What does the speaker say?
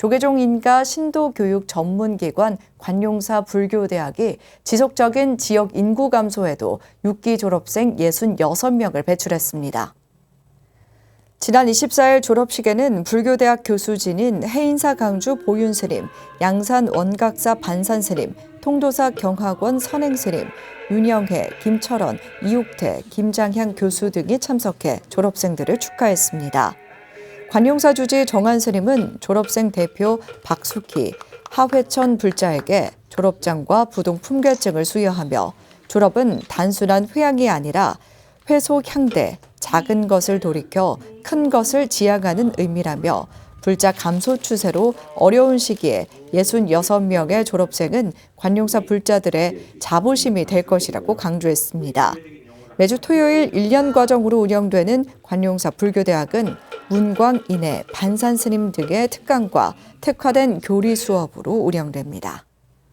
조계종 인가 신도교육 전문기관 관용사 불교대학이 지속적인 지역 인구 감소에도 6기 졸업생 66명을 배출했습니다. 지난 24일 졸업식에는 불교대학 교수진인 해인사 강주 보윤스님, 양산 원각사 반산스님, 통도사 경학원 선행스님, 윤영혜, 김철원, 이옥태, 김장향 교수 등이 참석해 졸업생들을 축하했습니다. 관용사 주지 정한스님은 졸업생 대표 박숙희, 하회천 불자에게 졸업장과 부동 품결증을 수여하며 졸업은 단순한 회양이 아니라 회소 향대, 작은 것을 돌이켜 큰 것을 지향하는 의미라며 불자 감소 추세로 어려운 시기에 66명의 졸업생은 관용사 불자들의 자부심이 될 것이라고 강조했습니다. 매주 토요일 1년 과정으로 운영되는 관용사 불교대학은 문광, 인해, 반산 스님 등의 특강과 특화된 교리 수업으로 운영됩니다.